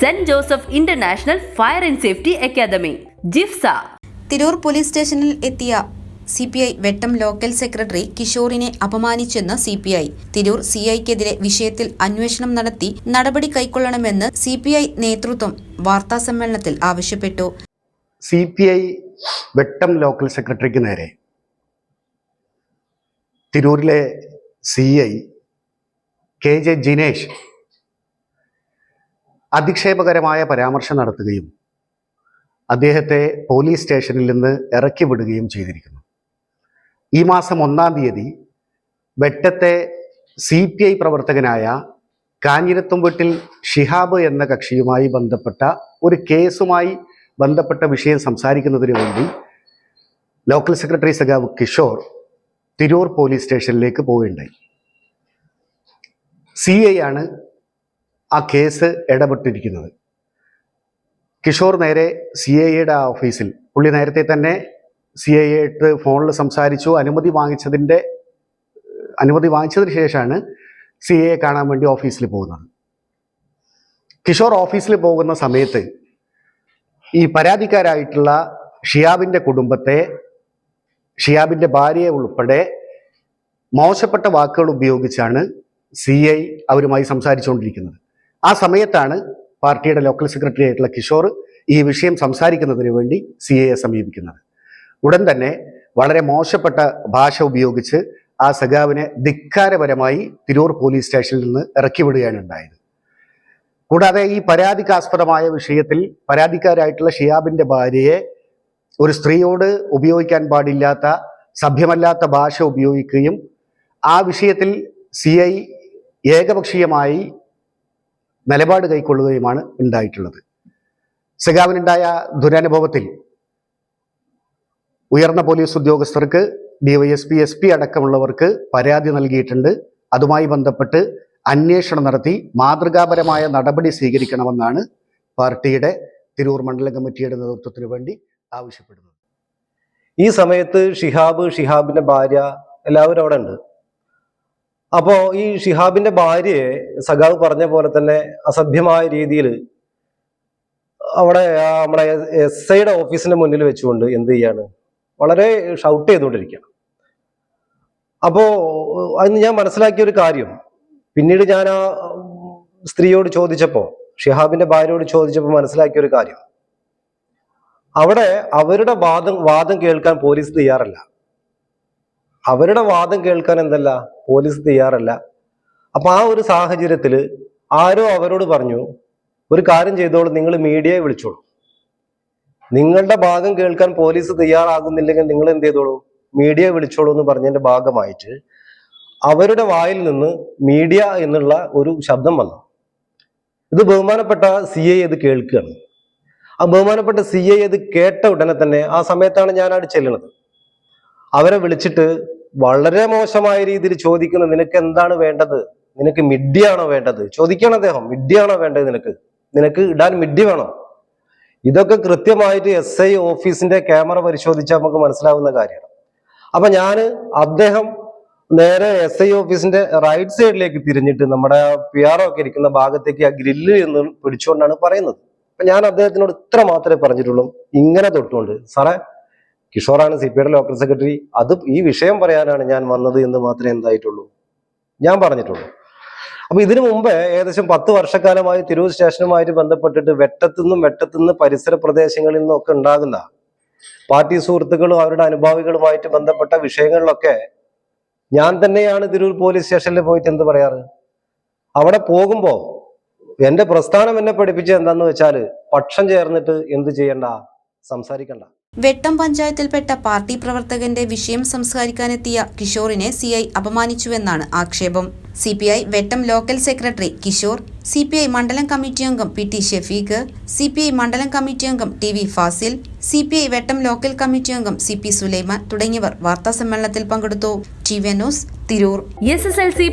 Saint Joseph international fire and safety academy Jifsa. Tirur police സ്റ്റേഷനിൽ എത്തിയ C P I Vettam local secretary കിഷോറിനെ അപമാനിച്ചെന്ന് C P I Tirur C ഐക്കെതിരെ വിഷയത്തിൽ അന്വേഷണം നടത്തി നടപടി കൈക്കൊള്ളണമെന്ന് C P I നേതൃത്വം വാർത്താസമ്മേളനത്തിൽ ആവശ്യപ്പെട്ടു. C P I Vettam local സെക്രട്ടറിക്ക് നേരെ തിരൂരിലെ C I K J Jinesh അധിക്ഷേപകരമായ പരാമർശം നടത്തുകയും അദ്ദേഹത്തെ പോലീസ് സ്റ്റേഷനിൽ നിന്ന് ഇറക്കി വിടുകയും ചെയ്തിരിക്കുന്നു. ഈ മാസം ഒന്നാം തീയതി വെട്ടത്തെ സി പി ഐ പ്രവർത്തകനായ കാഞ്ഞിരത്തുംവീട്ടിൽ ഷിഹാബ് എന്ന കക്ഷിയുമായി ബന്ധപ്പെട്ട ഒരു കേസുമായി ബന്ധപ്പെട്ട വിഷയം സംസാരിക്കുന്നതിന് വേണ്ടി ലോക്കൽ സെക്രട്ടറി സഖാവ് കിഷോർ തിരൂർ പോലീസ് സ്റ്റേഷനിലേക്ക് പോവുകയുണ്ടായി. സി ഐ ആണ് ആ കേസ് ഇടപെട്ടിരിക്കുന്നത്. കിഷോർ നേരെ സി ഐ എയുടെ ഓഫീസിൽ. പുള്ളി നേരത്തെ തന്നെ സി ഐ എട്ട് ഫോണിൽ സംസാരിച്ചു. അനുമതി വാങ്ങിച്ചതിന്റെ അനുമതി വാങ്ങിച്ചതിന് ശേഷമാണ് സി എ കാണാൻ വേണ്ടി ഓഫീസിൽ പോകുന്നത്. കിഷോർ ഓഫീസിൽ പോകുന്ന സമയത്ത് ഈ പരാതിക്കാരായിട്ടുള്ള ഷിയാബിന്റെ കുടുംബത്തെ ഷിയാബിന്റെ ഭാര്യയെ ഉൾപ്പെടെ മോശപ്പെട്ട വാക്കുകൾ ഉപയോഗിച്ചാണ് സി ഐ അവരുമായി സംസാരിച്ചുകൊണ്ടിരിക്കുന്നത്. ആ സമയത്താണ് പാർട്ടിയുടെ ലോക്കൽ സെക്രട്ടറി ആയിട്ടുള്ള കിഷോർ ഈ വിഷയം സംസാരിക്കുന്നതിന് വേണ്ടി സി എയെ സമീപിക്കുന്നത്. ഉടൻ തന്നെ വളരെ മോശപ്പെട്ട ഭാഷ ഉപയോഗിച്ച് ആ സഖാവിനെ ധിക്കാരപരമായി തിരൂർ പോലീസ് സ്റ്റേഷനിൽ നിന്ന് ഇറക്കി വിടുകയാണ് ഉണ്ടായത്. കൂടാതെ ഈ പരാതിക്കാസ്പദമായ വിഷയത്തിൽ പരാതിക്കാരായിട്ടുള്ള ഷിയാബിന്റെ ഭാര്യയെ ഒരു സ്ത്രീയോട് ഉപയോഗിക്കാൻ പാടില്ലാത്ത സഭ്യമല്ലാത്ത ഭാഷ ഉപയോഗിക്കുകയും ആ വിഷയത്തിൽ സി ഐ ഏകപക്ഷീയമായി നിലപാട് കൈക്കൊള്ളുകയുമാണ് ഉണ്ടായിട്ടുള്ളത്. സിഗാവിനുണ്ടായ ദുരനുഭവത്തിൽ ഉയർന്ന പോലീസ് ഉദ്യോഗസ്ഥർക്ക് ഡിവൈഎസ്പി എസ് പി അടക്കമുള്ളവർക്ക് പരാതി നൽകിയിട്ടുണ്ട്. അതുമായി ബന്ധപ്പെട്ട് അന്വേഷണം നടത്തി മാതൃകാപരമായ നടപടി സ്വീകരിക്കണമെന്നാണ് പാർട്ടിയുടെ തിരൂർ മണ്ഡലം കമ്മിറ്റിയുടെ നേതൃത്വത്തിന് വേണ്ടി ആവശ്യപ്പെടുന്നത്. ഈ സമയത്ത് ഷിഹാബ് ഷിഹാബിന്റെ ഭാര്യ എല്ലാവരും അവിടെ ഉണ്ട്. അപ്പോ ഈ ഷിഹാബിന്റെ ഭാര്യയെ സഖാവ് പറഞ്ഞ പോലെ തന്നെ അസഭ്യമായ രീതിയിൽ അവിടെ നമ്മുടെ എസ് ഐയുടെ ഓഫീസിന്റെ മുന്നിൽ വെച്ചുകൊണ്ട് എന്ത് ചെയ്യാണ്? വളരെ ഷൗട്ട് ചെയ്തുകൊണ്ടിരിക്കുകയാണ്. അപ്പോ അന്ന് ഞാൻ മനസ്സിലാക്കിയ ഒരു കാര്യം. പിന്നീട് ഞാൻ ആ സ്ത്രീയോട് ചോദിച്ചപ്പോ ഷിഹാബിന്റെ ഭാര്യയോട് ചോദിച്ചപ്പോൾ മനസ്സിലാക്കിയ ഒരു കാര്യം. അവിടെ അവരുടെ വാദം വാദം കേൾക്കാൻ പോലീസ് തയ്യാറല്ല. അവരുടെ വാദം കേൾക്കാൻ എന്തല്ല? പോലീസ് തയ്യാറല്ല. അപ്പൊ ആ ഒരു സാഹചര്യത്തിൽ ആരോ അവരോട് പറഞ്ഞു ഒരു കാര്യം ചെയ്തോളൂ നിങ്ങൾ മീഡിയയെ വിളിച്ചോളൂ. നിങ്ങളുടെ ഭാഗം കേൾക്കാൻ പോലീസ് തയ്യാറാകുന്നില്ലെങ്കിൽ നിങ്ങൾ എന്ത് ചെയ്തോളൂ? മീഡിയ വിളിച്ചോളൂ എന്ന് പറഞ്ഞതിന്റെ ഭാഗമായിട്ട് അവരുടെ വായിൽ നിന്ന് മീഡിയ എന്നുള്ള ഒരു ശബ്ദം വന്നു. ഇത് ബഹുമാനപ്പെട്ട സി ഐ ഇത് കേൾക്കുകയാണ്. ആ ബഹുമാനപ്പെട്ട സി ഐ ഇത് കേട്ട ഉടനെ തന്നെ ആ സമയത്താണ് ഞാൻ ചെല്ലുന്നത്. അവരെ വിളിച്ചിട്ട് വളരെ മോശമായ രീതിയിൽ ചോദിക്കുന്നത് നിനക്ക് എന്താണ് വേണ്ടത്? നിനക്ക് മിഡ്ഡിയാണോ വേണ്ടത്? ചോദിക്കണം അദ്ദേഹം. മിഡ്ഡിയാണോ വേണ്ടത് നിനക്ക്? നിനക്ക് ഇടാൻ മിഡ്ഡി വേണോ? ഇതൊക്കെ കൃത്യമായിട്ട് എസ് ഐ ഓഫീസിന്റെ ക്യാമറ പരിശോധിച്ചാൽ നമുക്ക് മനസ്സിലാവുന്ന കാര്യമാണ്. അപ്പൊ ഞാൻ അദ്ദേഹം നേരെ എസ് ഐ ഓഫീസിന്റെ റൈറ്റ് സൈഡിലേക്ക് തിരിഞ്ഞിട്ട് നമ്മുടെ പി ആർ ഒക്കെ ഇരിക്കുന്ന ഭാഗത്തേക്ക് ആ ഗ്രില്ല് എന്ന് പിടിച്ചുകൊണ്ടാണ് പറയുന്നത്. അപ്പൊ ഞാൻ അദ്ദേഹത്തിനോട് ഇത്ര മാത്രമേ പറഞ്ഞിട്ടുള്ളൂ. ഇങ്ങനെ തൊട്ടുകൊണ്ട് സാറേ കിഷോറാണ് സി പി ഐയുടെ ലോക്കൽ സെക്രട്ടറി. അത് ഈ വിഷയം പറയാനാണ് ഞാൻ വന്നത് എന്ന് മാത്രമേ എന്തായിട്ടുള്ളൂ. ഞാൻ പറഞ്ഞിട്ടുള്ളൂ. അപ്പൊ ഇതിനു മുമ്പ് ഏകദേശം പത്ത് വർഷക്കാലമായി തിരൂർ സ്റ്റേഷനുമായിട്ട് ബന്ധപ്പെട്ടിട്ട് വെട്ടത്തുനിന്നും വെട്ടത്തുനിന്ന് പരിസര പ്രദേശങ്ങളിൽ നിന്നും ഒക്കെ ഉണ്ടാകുന്ന പാർട്ടി സുഹൃത്തുക്കളും അവരുടെ അനുഭാവികളുമായിട്ട് ബന്ധപ്പെട്ട വിഷയങ്ങളിലൊക്കെ ഞാൻ തന്നെയാണ് തിരൂർ പോലീസ് സ്റ്റേഷനിൽ പോയിട്ട് എന്ത് പറയാറ്? അവിടെ പോകുമ്പോൾ എന്റെ പ്രസ്ഥാനം എന്നെ പഠിപ്പിച്ചത് എന്താന്ന് വെച്ചാൽ പക്ഷം ചേർന്നിട്ട് എന്ത് ചെയ്യണ്ട? സംസാരിക്കണ്ട. വെട്ടം പഞ്ചായത്തിൽപ്പെട്ട പാർട്ടി പ്രവർത്തകന്റെ വിഷയം സംസ്കരിക്കാനെത്തിയ കിഷോറിനെ സിഐ അപമാനിച്ചുവെന്നാണ് ആക്ഷേപം. C P I Vettam local secretary Kishore C P I മണ്ഡലം കമ്മിറ്റി അംഗം P T Shafeeq C P I മണ്ഡലം കമ്മിറ്റി അംഗം T V Fazil C P I Vettam local committee അംഗം സി പി സുലൈമാൻ തുടങ്ങിയവർ വാർത്താ സമ്മേളനത്തിൽ പങ്കെടുത്തു. ന്യൂസ്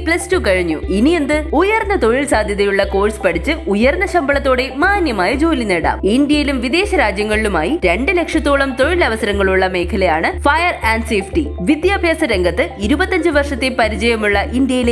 പ്ലസ് ടു കഴിഞ്ഞു. ഇനി എന്ത്? ഉയർന്ന തൊഴിൽ സാധ്യതയുള്ള കോഴ്സ് പഠിച്ച് ഉയർന്ന ശമ്പളത്തോടെ മാന്യമായ ജോലി നേടാം. ഇന്ത്യയിലും വിദേശ രാജ്യങ്ങളിലുമായി രണ്ട് ലക്ഷത്തോളം തൊഴിലവസരങ്ങളുള്ള മേഖലയാണ് ഫയർ ആൻഡ് സേഫ്റ്റി വിദ്യാഭ്യാസ രംഗത്ത് ഇരുപത്തഞ്ച് വർഷത്തെ പരിചയമുള്ള ഇന്ത്യയിലെ